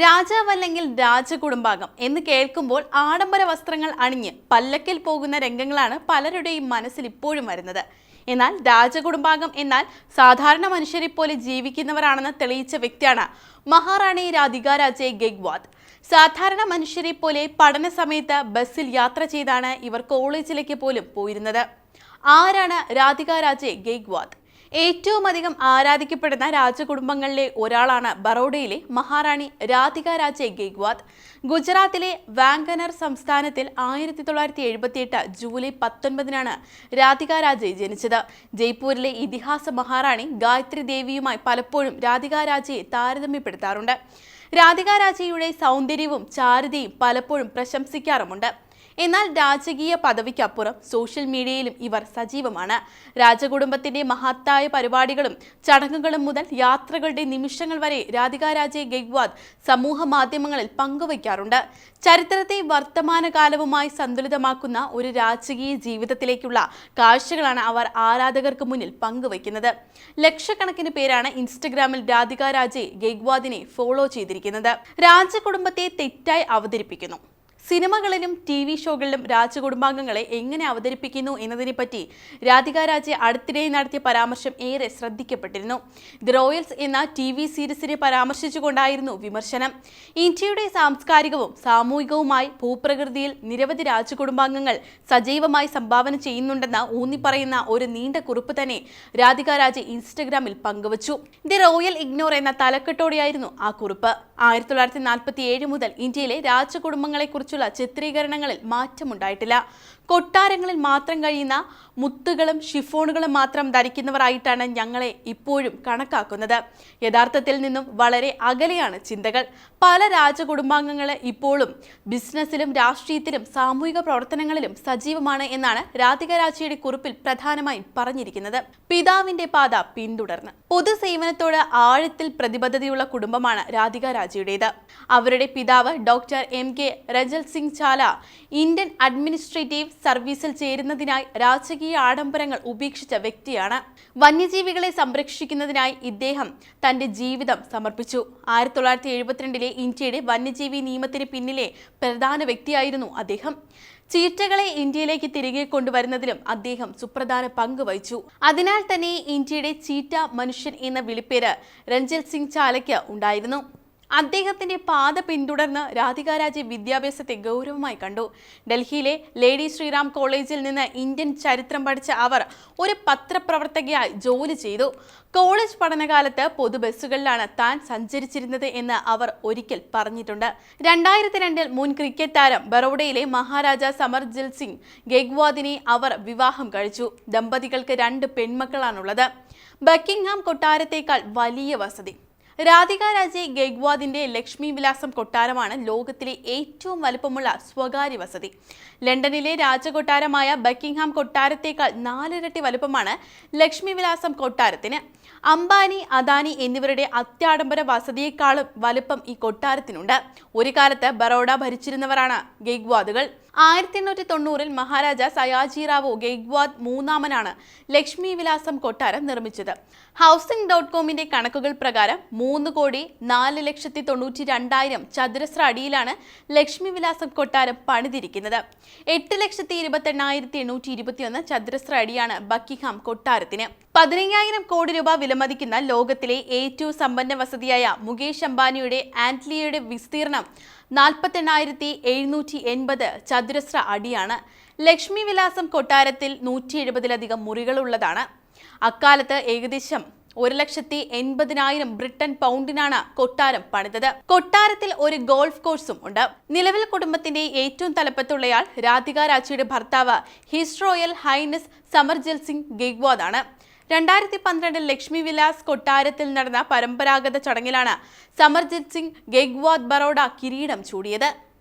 രാജാവല്ലെങ്കിൽ രാജകുടുംബാംഗം എന്ന് കേൾക്കുമ്പോൾ ആഡംബര വസ്ത്രങ്ങൾ അണിഞ്ഞ് പല്ലക്കിൽ പോകുന്ന രംഗങ്ങളാണ് പലരുടെയും മനസ്സിൽ ഇപ്പോഴും വരുന്നത്. എന്നാൽ രാജകുടുംബാംഗം എന്നാൽ സാധാരണ മനുഷ്യരെ പോലെ ജീവിക്കുന്നവരാണെന്ന് തെളിയിച്ച വ്യക്തിയാണ് മഹാറാണി രാധിക രാജെ ഗെഗ്വാദ് സാധാരണ മനുഷ്യരെ പോലെ പഠന സമയത്ത് ബസ്സിൽ യാത്ര ചെയ്താണ് ഇവർ കോളേജിലേക്ക് പോലും പോയിരുന്നത്. ആരാണ് രാധിക രാജെ ഗെഗ്വാദ് ഏറ്റവും അധികം ആരാധിക്കപ്പെടുന്ന രാജകുടുംബങ്ങളിലെ ഒരാളാണ് ബറോഡയിലെ മഹാറാണി രാധിക രാജെ ഗെയ്ഗ്വാദ്. ഗുജറാത്തിലെ വാങ്കനർ സംസ്ഥാനത്തിൽ ആയിരത്തി തൊള്ളായിരത്തി എഴുപത്തിയെട്ട് ജൂലൈ പത്തൊൻപതിനാണ് രാധിക രാജെ ജനിച്ചത്. ജയ്പൂരിലെ ഇതിഹാസ മഹാറാണി ഗായത്രി ദേവിയുമായി പലപ്പോഴും രാധിക രാജയെ താരതമ്യപ്പെടുത്താറുണ്ട്. രാധിക രാജയുടെ സൗന്ദര്യവും ചാരുതയും പലപ്പോഴും പ്രശംസിക്കാറുമുണ്ട്. എന്നാൽ രാജകീയ പദവിക്കപ്പുറം സോഷ്യൽ മീഡിയയിലും ഇവർ സജീവമാണ്. രാജകുടുംബത്തിന്റെ മഹത്തായ പരിപാടികളും ചടങ്ങുകളും മുതൽ യാത്രകളുടെ നിമിഷങ്ങൾ വരെ രാധിക രാജെ ഗെഗ്വാദ് സമൂഹ മാധ്യമങ്ങളിൽ പങ്കുവയ്ക്കാറുണ്ട്. ചരിത്രത്തെ വർത്തമാനകാലവുമായി സന്തുലിതമാക്കുന്ന ഒരു രാജകീയ ജീവിതത്തിലേക്കുള്ള കാഴ്ചകളാണ് അവർ ആരാധകർക്ക് മുന്നിൽ പങ്കുവയ്ക്കുന്നത്. ലക്ഷക്കണക്കിന് പേരാണ് ഇൻസ്റ്റഗ്രാമിൽ രാധിക രാജെ ഗെഗ്വാദിനെ ഫോളോ ചെയ്തിരിക്കുന്നത്. രാജകുടുംബത്തെ തെറ്റായി അവതരിപ്പിക്കുന്നു. സിനിമകളിലും ടി വി ഷോകളിലും രാജകുടുംബാംഗങ്ങളെ എങ്ങനെ അവതരിപ്പിക്കുന്നു എന്നതിനെപ്പറ്റി രാധിക രാജെ അടുത്തിടെ നടത്തിയ പരാമർശം ഏറെ ശ്രദ്ധിക്കപ്പെട്ടിരുന്നു. ദി റോയൽസ് എന്ന ടി വി സീരീസിനെ പരാമർശിച്ചുകൊണ്ടായിരുന്നു വിമർശനം. ഇന്ത്യയുടെ സാംസ്കാരികവും സാമൂഹികവുമായി ഭൂപ്രകൃതിയിൽ നിരവധി രാജകുടുംബാംഗങ്ങൾ സജീവമായി സംഭാവന ചെയ്യുന്നുണ്ടെന്ന് ഊന്നിപ്പറയുന്ന ഒരു നീണ്ട കുറിപ്പ് തന്നെ രാധിക രാജെ ഇൻസ്റ്റഗ്രാമിൽ പങ്കുവച്ചു. ദി റോയൽ ഇഗ്നോർ എന്ന തലക്കെട്ടോടെയായിരുന്നു ആ കുറിപ്പ്. ആയിരത്തി തൊള്ളായിരത്തി നാൽപ്പത്തി ഏഴ് മുതൽ ഇന്ത്യയിലെ രാജകുടുംബങ്ങളെക്കുറിച്ചുള്ള ചിത്രീകരണങ്ങളിൽ മാറ്റമുണ്ടായിട്ടില്ല. കൊട്ടാരങ്ങളിൽ മാത്രം കഴിയുന്ന മുത്തുകളും ഷിഫോണുകളും മാത്രം ധരിക്കുന്നവരായിട്ടാണ് ഞങ്ങളെ ഇപ്പോഴും കണക്കാക്കുന്നത്. യഥാർത്ഥത്തിൽ നിന്നും വളരെ അകലെയാണ് ചിന്തകൾ. പല രാജകുടുംബാംഗങ്ങളെ ഇപ്പോഴും ബിസിനസ്സിലും രാഷ്ട്രീയത്തിലും സാമൂഹിക പ്രവർത്തനങ്ങളിലും സജീവമാണ് എന്നാണ് രാധിക രാജയുടെ കുറിപ്പിൽ പ്രധാനമായും പറഞ്ഞിരിക്കുന്നത്. പിതാവിന്റെ പാത പിന്തുടർന്ന്. പൊതുസേവനത്തോട് ആഴത്തിൽ പ്രതിബദ്ധതയുള്ള കുടുംബമാണ് രാധിക രാജയുടേത്. അവരുടെ പിതാവ് doctor M K Rajal Singh Jhala Indian administrative സർവീസിൽ ചേരുന്നതിനായി രാജകീയ ആഡംബരങ്ങൾ ഉപേക്ഷിച്ച വ്യക്തിയാണ്. വന്യജീവികളെ സംരക്ഷിക്കുന്നതിനായി ഇദ്ദേഹം തന്റെ ജീവിതം സമർപ്പിച്ചു. ആയിരത്തി തൊള്ളായിരത്തി എഴുപത്തിരണ്ടിലെ ഇന്ത്യയുടെ വന്യജീവി നിയമത്തിന് പിന്നിലെ പ്രധാന വ്യക്തിയായിരുന്നു അദ്ദേഹം. ചീറ്റകളെ ഇന്ത്യയിലേക്ക് തിരികെ കൊണ്ടുവരുന്നതിലും അദ്ദേഹം സുപ്രധാന പങ്ക് വഹിച്ചു. അതിനാൽ തന്നെ ഇന്ത്യയുടെ ചീറ്റ മനുഷ്യൻ എന്ന വിളിപ്പേര് രഞ്ജിൽ സിംഗ് ചാലയ്ക്ക് ഉണ്ടായിരുന്നു. അദ്ദേഹത്തിന്റെ പാത പിന്തുടർന്ന് രാധിക രാജെ വിദ്യാഭ്യാസത്തെ ഗൗരവമായി കണ്ടു. ഡൽഹിയിലെ ലേഡി ശ്രീറാം കോളേജിൽ നിന്ന് ഇന്ത്യൻ ചരിത്രം പഠിച്ച അവർ ഒരു പത്രപ്രവർത്തകയായി ജോലി ചെയ്തു. കോളേജ് പഠനകാലത്ത് പൊതു ബസ്സുകളിലാണ് താൻ സഞ്ചരിച്ചിരുന്നത് എന്ന് അവർ ഒരിക്കൽ പറഞ്ഞിട്ടുണ്ട്. രണ്ടായിരത്തി രണ്ടിൽ മുൻ ക്രിക്കറ്റ് താരം ബറോഡയിലെ മഹാരാജ സമർജിൽ സിംഗ് ഗെഗ്വാദിനെ അവർ വിവാഹം കഴിച്ചു. ദമ്പതികൾക്ക് രണ്ട് പെൺമക്കളാണുള്ളത്. ബക്കിംഗ്ഹാം കൊട്ടാരത്തേക്കാൾ വലിയ വസതി. രാധിക രാജെ ഗെഗ്വാദിന്റെ ലക്ഷ്മി വിലാസം കൊട്ടാരമാണ് ലോകത്തിലെ ഏറ്റവും വലുപ്പമുള്ള സ്വകാര്യ വസതി. ലണ്ടനിലെ രാജകൊട്ടാരമായ ബക്കിംഗ്ഹാം കൊട്ടാരത്തേക്കാൾ നാലിരട്ടി വലുപ്പമാണ് ലക്ഷ്മി വിലാസം കൊട്ടാരത്തിന്. അംബാനി അദാനി എന്നിവരുടെ അത്യാഡംബര വസതിയേക്കാളും വലുപ്പം ഈ കൊട്ടാരത്തിനുണ്ട്. ഒരു കാലത്ത് ബറോഡ ഭരിച്ചിരുന്നവരാണ് ഗെഗ്വാദുകൾ. ആയിരത്തി എണ്ണൂറ്റി തൊണ്ണൂറിൽ മഹാരാജ സയാജിറാവു ഗെയ്ഗ്വാദ് മൂന്നാമനാണ് ലക്ഷ്മി വിലാസം കൊട്ടാരം നിർമ്മിച്ചത്. ഹൗസിംഗ് ഡോട്ട് കോമിന്റെ കണക്കുകൾ പ്രകാരം മൂന്ന് കോടി നാല് ലക്ഷത്തി തൊണ്ണൂറ്റി രണ്ടായിരം ചതുരശ്ര അടിയിലാണ് ലക്ഷ്മി വിലാസം കൊട്ടാരം പണിതിരിക്കുന്നത്. എട്ട് ലക്ഷത്തി ഇരുപത്തെണ്ണായിരത്തി എണ്ണൂറ്റി ഇരുപത്തിയൊന്ന് ചതുരശ്ര അടിയാണ് ബക്കിഹാം കൊട്ടാരത്തിന്. പതിനയ്യായിരം കോടി രൂപ വിലമതിക്കുന്ന ലോകത്തിലെ ഏറ്റവും സമ്പന്ന വസതിയായ മുകേഷ് അംബാനിയുടെ ആന്റ്ലിയയുടെ വിസ്തീർണം നാൽപ്പത്തെണ്ണായിരത്തി എഴുന്നൂറ്റി എൺപത് ചതുരശ്ര അടിയാണ്. ലക്ഷ്മി വിലാസം കൊട്ടാരത്തിൽ നൂറ്റി എഴുപതിലധികം മുറികളുള്ളതാണ്. അക്കാലത്ത് ഏകദേശം ഒരു ലക്ഷത്തി എൺപതിനായിരം ബ്രിട്ടൻ പൗണ്ടിനാണ് കൊട്ടാരം പണിതത്. കൊട്ടാരത്തിൽ ഒരു ഗോൾഫ് കോഴ്സും ഉണ്ട്. നിലവിൽ കുടുംബത്തിന്റെ ഏറ്റവും തലപ്പത്തുള്ളയാൾ രാധിക രാജയുടെ ഭർത്താവ് his royal highness Samarjit Singh Gaekwad ആണ് രണ്ടായിരത്തി പന്ത്രണ്ടിൽ ലക്ഷ്മി വിലാസ് കൊട്ടാരത്തിൽ നടന്ന പരമ്പരാഗത ചടങ്ങിലാണ് സമർജിത് സിംഗ് ഗെഗ്വാദ് ബറോഡ കിരീടം ചൂടിയത്.